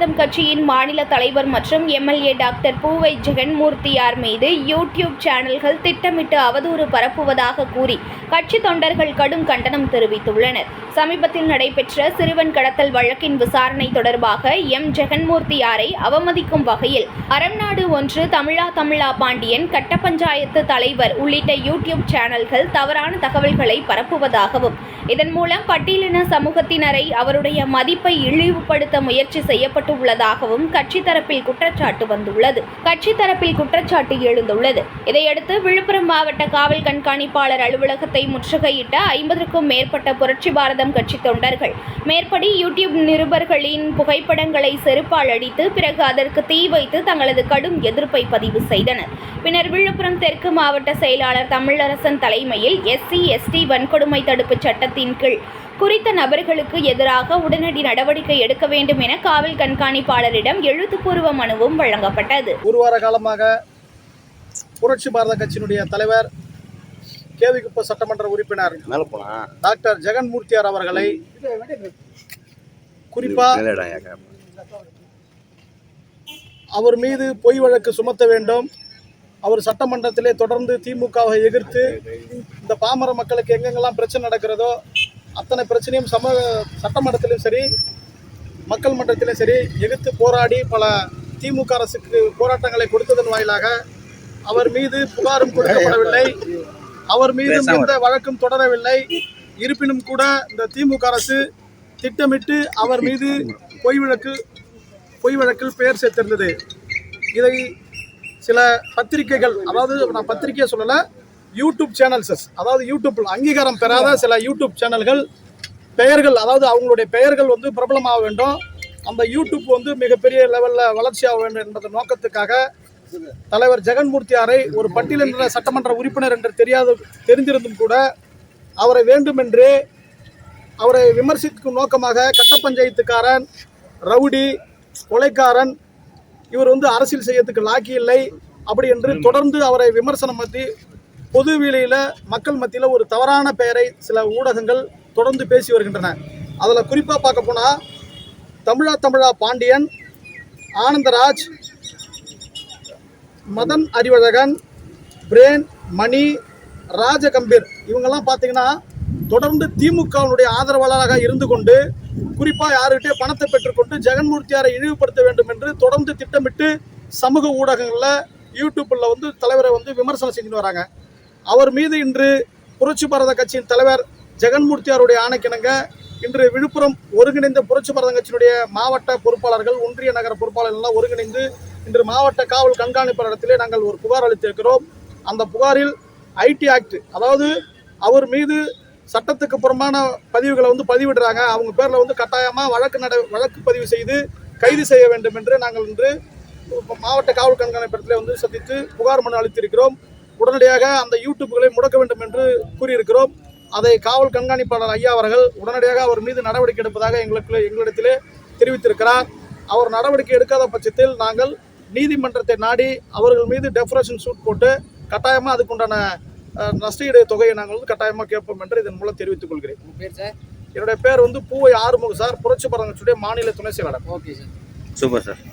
கட்சியின் மாநில தலைவர் மற்றும் எம்எல்ஏ டாக்டர் பூவை ஜெகன்மூர்த்தியார் மீது யூடியூப் சேனல்கள் திட்டமிட்டு அவதூறு பரப்புவதாக கூறி கட்சி தொண்டர்கள் கடும் கண்டனம் தெரிவித்துள்ளனர். சமீபத்தில் நடைபெற்ற சிறுவன் கடத்தல் வழக்கின் விசாரணை தொடர்பாக எம். ஜெகன்மூர்த்தியாரை அவமதிக்கும் வகையில் அறம்நாடு ஒன்று தமிழா தமிழா பாண்டியன் கட்ட பஞ்சாயத்து தலைவர் உள்ளிட்ட யூடியூப் சேனல்கள் தவறான தகவல்களை பரப்புவதாகவும் இதன் மூலம் பட்டியலின சமூகத்தினரை அவருடைய மதிப்பை இழிவுபடுத்த முயற்சி செய்யப்பட்டுள்ளதாகவும் கட்சி தரப்பில் குற்றச்சாட்டு வந்துள்ளது. கட்சி தரப்பில் குற்றச்சாட்டு எழுந்துள்ளது. இதையடுத்து விழுப்புரம் மாவட்ட காவல் கண்காணிப்பாளர் அலுவலகத்தை முற்றுகையிட்ட ஐம்பதற்கும் மேற்பட்ட புரட்சி பாரதம் கட்சி தொண்டர்கள். மேற்படி யூடியூப் நிருபர்களின் புகைப்படங்களை செருப்பால் அடித்து பிறகு அதற்கு தீ வைத்து தங்களது கடும் எதிர்ப்பை பதிவு செய்தனர். பின்னர் விழுப்புரம் தெற்கு மாவட்ட செயலாளர் தமிழரசன் தலைமையில் எஸ்சி எஸ்டி வன்கொடுமை தடுப்பு சட்டத்தின் கீழ் குறித்த நபர்களுக்கு எதிராக உடனடி நடவடிக்கை எடுக்க வேண்டும் என காவல் கண்காணிப்பாளரிடம் எழுத்துப்பூர்வ மனுவும் வழங்கப்பட்டது. ஒரு வார காலமாக புரட்சி பாரத கட்சியினுடைய தலைவர் கேவிக்குப்ப சட்டமன்ற உறுப்பினர் டாக்டர் ஜெகன்மூர்த்தியார் அவர்களை குறிப்பா மேலடா ஏக்கா அவர் மீது பொய் வழக்கு சுமத்த வேண்டும். அவர் சட்டமன்றத்திலே தொடர்ந்து திமுகவை எதிர்த்து இந்த பாமர மக்களுக்கு எங்கெங்கெல்லாம் பிரச்சனை நடக்கிறதோ அத்தனை பிரச்சனையும் சம சட்டமன்றத்திலும் சரி மக்கள் மன்றத்திலும் சரி எதிர்த்து போராடி பல திமுக அரசுக்கு போராட்டங்களை கொடுத்ததன் வாயிலாக அவர் மீது புகாரும் கொடுக்கப்படவில்லை. அவர் மீது எந்த வழக்கும் தொடரவில்லை. இருப்பினும் கூட இந்த திமுக அரசு திட்டமிட்டு அவர் மீது பொய் வழக்கு பொய் வழக்கில் பெயர் சேர்த்திருந்தது. இதை சில பத்திரிகைகள் அதாவது நான் பத்திரிகையை சொல்லலை யூடியூப் சேனல்ஸஸ் அதாவது யூடியூப்பில் அங்கீகாரம் பெறாத சில யூடியூப் சேனல்கள் பெயர்கள் அதாவது அவங்களுடைய பெயர்கள் வந்து பிரபலமாக வேண்டும். அந்த யூடியூப் வந்து மிகப்பெரிய லெவலில் வளர்ச்சியாக வேண்டும் என்பத நோக்கத்துக்காக தலைவர் ஜெகன்மூர்த்தியாரை ஒரு பட்டியலின்ற சட்டமன்ற உறுப்பினர் என்று தெரியாத தெரிந்திருந்தும் கூட அவரை வேண்டுமென்றே அவரை விமர்சிக்கும் நோக்கமாக கட்ட பஞ்சாயத்துக்காரன் ரவுடி கொலைக்காரன் இவர் வந்து அரசியல் செய்யறதுக்கு லாக்கி இல்லை. அப்படி என்று தொடர்ந்து அவரை விமர்சனம் பற்றி பொது வேளையில மக்கள் மத்தியில் ஒரு தவறான பெயரை சில ஊடகங்கள் தொடர்ந்து பேசி வருகின்றன. அதில் குறிப்பாக பார்க்க போனால் தமிழா தமிழா பாண்டியன் ஆனந்தராஜ் மதன் அறிவழகன் பிரேன் மணி ராஜகம்பீர் இவங்கெல்லாம் பார்த்தீங்கன்னா தொடர்ந்து திமுகவினுடைய ஆதரவாளராக இருந்து கொண்டு குறிப்பாக யாருக்கிட்டே பணத்தை பெற்றுக்கொண்டு ஜெகன்மூர்த்தியாரை இழிவுபடுத்த வேண்டும் என்று தொடர்ந்து திட்டமிட்டு சமூக ஊடகங்களில் யூடியூப்பில் வந்து தலைவரை வந்து விமர்சனம் செஞ்சுட்டு வராங்க. அவர் மீது இன்று புரட்சி பாரத கட்சியின் தலைவர் ஜெகன்மூர்த்தியாருடைய ஆணைக்கிணங்க இன்று விழுப்புரம் ஒருங்கிணைந்த புரட்சி பாரத கட்சியினுடைய மாவட்ட பொறுப்பாளர்கள் ஒன்றிய நகர பொறுப்பாளர்கள்லாம் ஒருங்கிணைந்து இன்று மாவட்ட காவல் கண்காணிப்பாளரிடத்திலே நாங்கள் ஒரு புகார் அளித்திருக்கிறோம். அந்த புகாரில் ஐடி ஆக்ட் அதாவது அவர் மீது சட்டத்துக்கு புறம்பான பதிவுகளை வந்து பதிவிடுறாங்க. அவங்க பேரில் வந்து கட்டாயமாக வழக்கு நட வழக்கு பதிவு செய்து கைது செய்ய வேண்டும் என்று நாங்கள் இன்று மாவட்ட காவல் கண்காணிப்பிடத்தில் வந்து சந்தித்து புகார் மனு அளித்திருக்கிறோம். உடனடியாக அந்த யூடியூப்களை முடக்க வேண்டும் என்று கூறியிருக்கிறோம். அதை காவல் கண்காணிப்பாளர் ஐயா அவர்கள் உடனடியாக அவர் மீது நடவடிக்கை எடுப்பதாக எங்களுக்கு எங்களிடத்திலே தெரிவித்திருக்கிறார். அவர் நடவடிக்கை எடுக்காத பட்சத்தில் நாங்கள் நீதிமன்றத்தை நாடி அவர்கள் மீது டெஃபரேஷன் சூட் போட்டு கட்டாயமாக அதுக்குண்டான நஷ்டஈடு தொகையை நாங்கள் வந்து கட்டாயமாக கேட்போம் என்று இதன் மூலம் தெரிவித்துக் கொள்கிறேன். உங்க பேர் சார்? என்னுடைய பேர் வந்து பூவை ஆறுமுக சார். புரட்சி பரங்கச்சுடைய மாநில துணை செயலாளர். Okay sir. Super sir.